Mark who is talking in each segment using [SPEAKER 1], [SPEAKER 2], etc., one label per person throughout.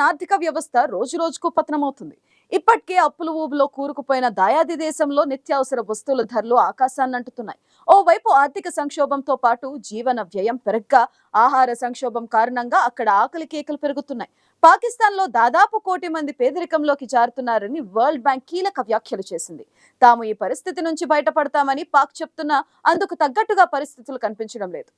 [SPEAKER 1] పాకిస్తాన్ ఆర్థిక వ్యవస్థ రోజు రోజుకు పతనమవుతుంది. ఇప్పటికే అప్పుల ఊబులో కూరుకుపోయిన దాయాది దేశంలో నిత్యావసర వస్తువుల ధరలు ఆకాశాన్ని అంటుతున్నాయి. ఓవైపు ఆర్థిక సంక్షోభంతో పాటు జీవన వ్యయం పెరగ్గా ఆహార సంక్షోభం కారణంగా అక్కడ ఆకలి కేకలు పెరుగుతున్నాయి. పాకిస్తాన్లో దాదాపు కోటి మంది పేదరికంలోకి జారుతున్నారని వరల్డ్ బ్యాంక్ కీలక వ్యాఖ్యలు చేసింది. తాము ఈ పరిస్థితి నుంచి బయటపడతామని పాక్ చెప్తున్నా అందుకు తగ్గట్టుగా పరిస్థితులు కనిపించడం లేదు.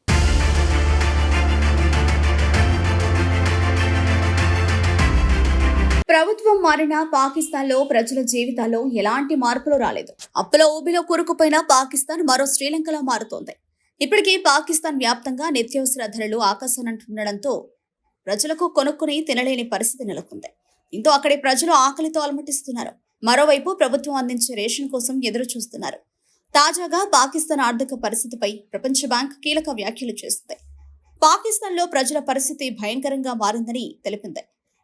[SPEAKER 2] ప్రభుత్వం మారిన పాకిస్తాన్లో ప్రజల జీవితాల్లో ఎలాంటి మార్పులు రాలేదు. అప్పుల ఊబిలో కూరుకుపోయిన పాకిస్తాన్ మరో శ్రీలంకలా మారుతోంది. ఇప్పటికీ పాకిస్తాన్ వ్యాప్తంగా నిత్యావసర ధరలు ఆకాశానంటుండడంతో ప్రజలకు కొనుక్కుని తినలేని పరిస్థితి నెలకొంది. దీంతో అక్కడి ప్రజలు ఆకలితో అలమటిస్తున్నారు. మరోవైపు ప్రభుత్వం అందించే రేషన్ కోసం ఎదురు చూస్తున్నారు తాజాగా పాకిస్తాన్ ఆర్థిక పరిస్థితిపై ప్రపంచ బ్యాంక్ కీలక వ్యాఖ్యలు చేస్తుంది. పాకిస్తాన్లో ప్రజల పరిస్థితి భయంకరంగా మారిందని తెలిపింది.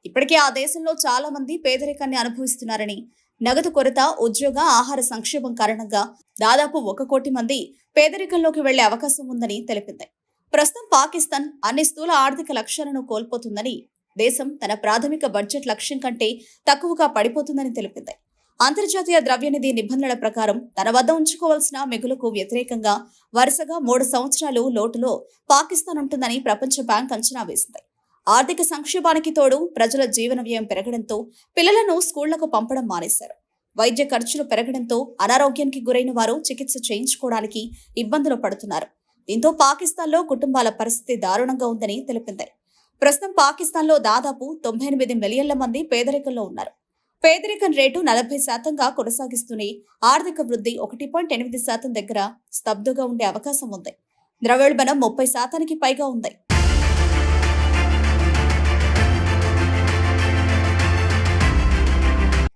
[SPEAKER 2] ఇప్పటికే ఆ దేశంలో చాలా మంది పేదరికాన్ని అనుభవిస్తున్నారని నగదు కొరత ఉద్యోగ ఆహార సంక్షేమం కారణంగా దాదాపు ఒక కోటి మంది పేదరికంలోకి వెళ్ళే అవకాశం ఉందని తెలిపింది. ప్రస్తుతం పాకిస్తాన్ అన్ని స్థూల ఆర్థిక లక్ష్యాలను కోల్పోతుందని దేశం తన ప్రాథమిక బడ్జెట్ లక్ష్యం కంటే తక్కువగా పడిపోతుందని తెలిపింది. అంతర్జాతీయ ద్రవ్యనిధి నిబంధనల ప్రకారం తన వద్ద ఉంచుకోవాల్సిన మిగులుకు వ్యతిరేకంగా వరుసగా మూడు సంవత్సరాలు లోటులో పాకిస్తాన్ ఉంటుందని ప్రపంచ బ్యాంక్ అంచనా వేసింది. ఆర్థిక సంక్షోభానికి తోడు ప్రజల జీవన వ్యయం పెరగడంతో పిల్లలను స్కూళ్ళకు పంపడం మానేశారు. వైద్య ఖర్చులు పెరగడంతో అనారోగ్యానికి గురైన వారు చికిత్స చేయించుకోవడానికి ఇబ్బందులు పడుతున్నారు. దీంతో పాకిస్తాన్లో కుటుంబాల పరిస్థితి దారుణంగా ఉందని తెలిపింది. ప్రస్తుతం పాకిస్తాన్లో దాదాపు తొంభై ఎనిమిది మిలియన్ల మంది పేదరికంలో ఉన్నారు. పేదరికం రేటు నలభై శాతంగా కొనసాగిస్తూనే ఆర్థిక వృద్ధి ఒకటి పాయింట్ ఎనిమిది శాతం దగ్గర స్తబ్దుగా ఉండే అవకాశం ఉంది. ద్రవ్యోల్బణం ముప్పై శాతానికి పైగా ఉంది.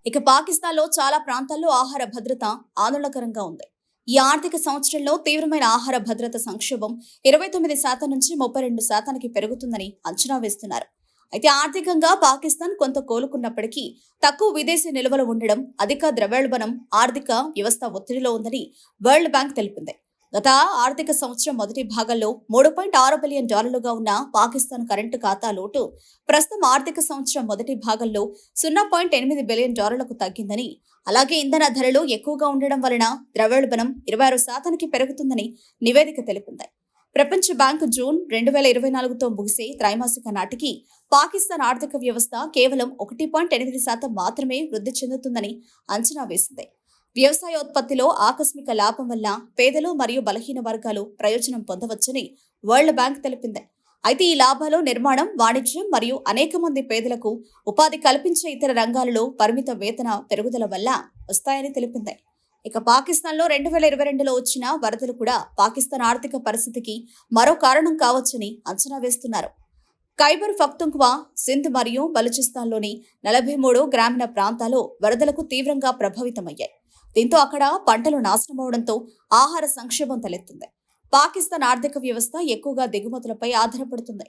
[SPEAKER 2] ఇక పాకిస్తాన్లో చాలా ప్రాంతాల్లో ఆహార భద్రత ఆందోళనకరంగా ఉంది. ఈ ఆర్థిక సంవత్సరంలో తీవ్రమైన ఆహార భద్రత సంక్షోభం ఇరవై తొమ్మిది శాతం నుంచి ముప్పై రెండు శాతానికి పెరుగుతుందని అంచనా వేస్తున్నారు. అయితే ఆర్థికంగా పాకిస్తాన్ కొంత కోలుకున్నప్పటికీ తక్కువ విదేశీ నిల్వలు ఉండడం అధిక ద్రవ్యోల్బణం ఆర్థిక వ్యవస్థ ఒత్తిడిలో ఉందని వరల్డ్ బ్యాంక్ తెలిపింది. గత ఆర్థిక సంవత్సరం మొదటి భాగంలో మూడు పాయింట్ ఆరు బిలియన్ డాలర్లుగా ఉన్న పాకిస్తాన్ కరెంటు ఖాతా లోటు ప్రస్తుతం ఆర్థిక సంవత్సరం మొదటి భాగంలో సున్నా పాయింట్ ఎనిమిది బిలియన్ డాలర్లకు తగ్గిందని అలాగే ఇంధన ధరలు ఎక్కువగా ఉండడం వలన ద్రవ్యోల్బణం ఇరవై ఆరు శాతానికి పెరుగుతుందని నివేదిక తెలిపింది. ప్రపంచ బ్యాంకు జూన్ రెండు వేల ఇరవై నాలుగుతో ముగిసే త్రైమాసిక నాటికి పాకిస్తాన్ ఆర్థిక వ్యవస్థ కేవలం ఒకటి పాయింట్ ఎనిమిది శాతం మాత్రమే వృద్ధి చెందుతుందని అంచనా వేసింది. వ్యవసాయోత్పత్తిలో ఆకస్మిక లాభం వల్ల పేదలు మరియు బలహీన వర్గాలు ప్రయోజనం పొందవచ్చని వరల్డ్ బ్యాంక్ తెలిపింది. అయితే ఈ లాభాలు నిర్మాణం వాణిజ్యం మరియు అనేక మంది పేదలకు ఉపాధి కల్పించే ఇతర రంగాలలో పరిమిత వేతన పెరుగుదల వల్ల వస్తాయని తెలిపింది. ఇక పాకిస్తాన్లో రెండు వేల ఇరవై రెండులో వచ్చిన వరదలు కూడా పాకిస్తాన్ ఆర్థిక పరిస్థితికి మరో కారణం కావచ్చని అంచనా వేస్తున్నారు. ఖైబర్ ఫక్తుంక్వా సింధ్ మరియు బలూచిస్తాన్లోని నలభై మూడు గ్రామీణ ప్రాంతాలు వరదలకు తీవ్రంగా ప్రభావితమయ్యాయి. దీంతో అక్కడ పంటలు నాశనమవడంతో ఆహార సంక్షోభం తలెత్తింది. పాకిస్తాన్ ఆర్థిక వ్యవస్థ ఎక్కువగా దిగుమతులపై ఆధారపడుతుంది.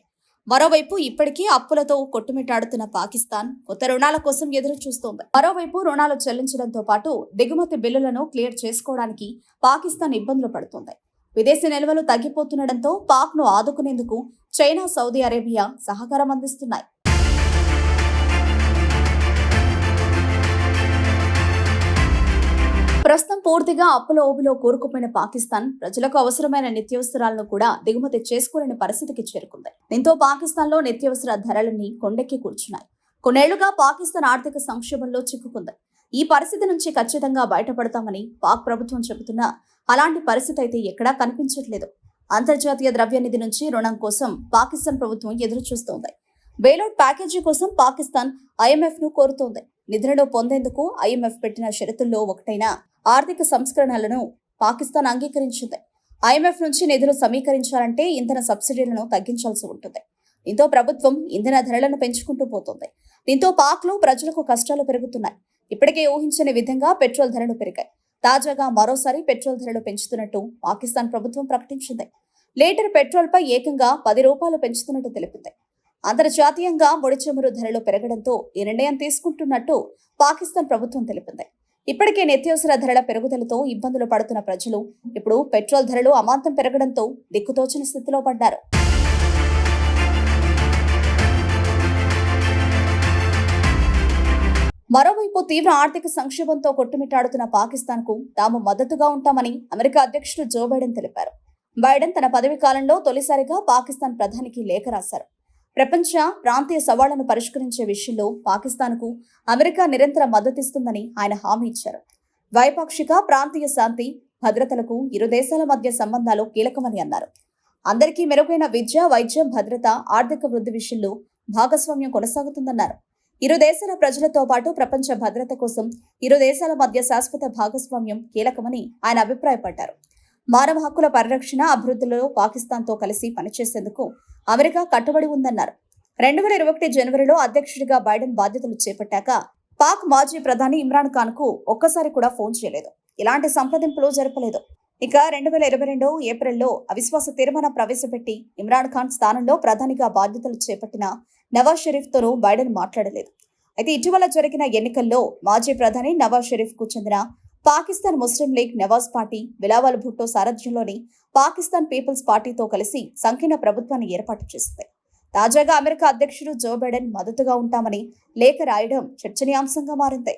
[SPEAKER 2] మరోవైపు ఇప్పటికీ అప్పులతో కొట్టుమిట్టాడుతున్న పాకిస్తాన్ కొత్త రుణాల కోసం ఎదురు చూస్తోంది మరోవైపు రుణాలు చెల్లించడంతో పాటు దిగుమతి బిల్లులను క్లియర్ చేసుకోవడానికి పాకిస్తాన్ ఇబ్బందులు పడుతోంది. విదేశీ నిల్వలు తగ్గిపోతుండటంతో పాక్ను ఆదుకునేందుకు చైనా సౌదీ అరేబియా సహకారం అందిస్తున్నాయి. ప్రస్తుతం పూర్తిగా అప్పుల ఓబిలో కూరుకుపోయిన పాకిస్తాన్ ప్రజలకు అవసరమైన నిత్యావసరాలను కూడా దిగుమతి చేసుకోలేని పరిస్థితికి చేరుకుంది. దీంతో పాకిస్తాన్లో నిత్యావసర ధరలన్నీ కొండెక్కి కూర్చున్నాయి. కొన్నేళ్ళుగా పాకిస్తాన్ ఆర్థిక సంక్షోభంలో చిక్కుకుంది. ఈ పరిస్థితి నుంచి ఖచ్చితంగా బయటపడతామని పాక్ ప్రభుత్వం చెబుతున్నా అలాంటి పరిస్థితి అయితే ఎక్కడా కనిపించట్లేదు. అంతర్జాతీయ ద్రవ్య నిధి నుంచి రుణం కోసం పాకిస్తాన్ ప్రభుత్వం ఎదురు చూస్తోంది బెయిలౌట్ ప్యాకేజీ కోసం పాకిస్తాన్ ఐఎంఎఫ్ను కోరుతోంది. నిధులను పొందేందుకు ఐఎంఎఫ్ పెట్టిన షరతుల్లో ఒకటైన ఆర్థిక సంస్కరణలను పాకిస్తాన్ అంగీకరించింది. ఐఎంఎఫ్ నుంచి నిధులు సమీకరించాలంటే ఇంధన సబ్సిడీలను తగ్గించాల్సి ఉంటుంది. దీంతో ప్రభుత్వం ఇంధన ధరలను పెంచుకుంటూ పోతుంది. దీంతో పాక్లో ప్రజలకు కష్టాలు పెరుగుతున్నాయి. ఇప్పటికే ఊహించని విధంగా పెట్రోల్ ధరలు పెరిగాయి. తాజాగా మరోసారి పెట్రోల్ ధరలు పెంచుతున్నట్టు పాకిస్తాన్ ప్రభుత్వం ప్రకటించింది. లీటర్ పెట్రోల్ పై ఏకంగా పది రూపాయలు పెంచుతున్నట్టు తెలిపింది. అంతర్జాతీయంగా ముడి చమురు ధరలు పెరగడంతో ఈ నిర్ణయం తీసుకుంటున్నట్టు పాకిస్తాన్ ప్రభుత్వం తెలిపింది. ఇప్పటికే నిత్యావసర ధరల పెరుగుదలతో ఇబ్బందులు పడుతున్న ప్రజలు ఇప్పుడు పెట్రోల్ ధరలు అమాంతం పెరగడంతో దిక్కుతోచని స్థితిలో పడ్డారు. మరోవైపు తీవ్ర ఆర్థిక సంక్షోభంతో కొట్టుమిట్టాడుతున్న పాకిస్తాన్కు తాము మద్దతుగా ఉంటామని అమెరికా అధ్యక్షుడు జో బైడెన్ తెలిపారు. బైడెన్ తన పదవి కాలంలో తొలిసారిగా పాకిస్తాన్ ప్రధానికి లేఖ రాశారు. ప్రపంచ ప్రాంతీయ సవాళ్ళను పరిష్కరించే విషయంలో పాకిస్తాన్కు అమెరికా నిరంతర మద్దతిస్తుందని ఆయన హామీ ఇచ్చారు. ద్వైపాక్షిక ప్రాంతీయ శాంతి భద్రతలకు ఇరు దేశాల మధ్య సంబంధాలు కీలకమని అన్నారు. అందరికీ మెరుగైన విద్య వైద్యం భద్రత ఆర్థిక వృద్ధి విషయంలో భాగస్వామ్యం కొనసాగుతుందన్నారు. ఇరు దేశాల ప్రజలతో పాటు ప్రపంచ భద్రత కోసం ఇరు దేశాల మధ్య శాశ్వత భాగస్వామ్యం కీలకమని ఆయన అభిప్రాయపడ్డారు. మానవ హక్కుల పరిరక్షణ అభివృద్ధిలో పాకిస్తాన్తో కలిసి పనిచేసేందుకు అమెరికా కట్టుబడి ఉందన్నారు. రెండు వేల ఇరవై ఒకటి జనవరిలో అధ్యక్షుడిగా బైడెన్ బాధ్యతలు చేపట్టాక పాక్ మాజీ ప్రధాని ఇమ్రాన్ ఖాన్కు ఒక్కసారి కూడా ఫోన్ చేయలేదు. ఇలాంటి సంప్రదింపులు జరపలేదు. ఇక రెండు వేల ఇరవై రెండు ఏప్రిల్లో అవిశ్వాస తీర్మానం ప్రవేశపెట్టి ఇమ్రాన్ ఖాన్ స్థానంలో ప్రధానిగా బాధ్యతలు చేపట్టిన నవాజ్ షరీఫ్ తోనూ బైడెన్ మాట్లాడలేదు. అయితే ఇటీవల జరిగిన ఎన్నికల్లో మాజీ ప్రధాని నవాజ్ షరీఫ్కు చెందిన Pakistan Muslim League Nawaz party Bilawal Bhutto సారథ్యంలోని Pakistan peoples పార్టీతో కలిసి సంకీర్ణ ప్రభుత్వాన్ని ఏర్పాటు చేసింది. తాజాగా అమెరికా అధ్యక్షుడు జో బైడెన్ మద్దతుగా ఉంటామని లేఖ రాయడం చర్చనీయాంశంగా మారింది.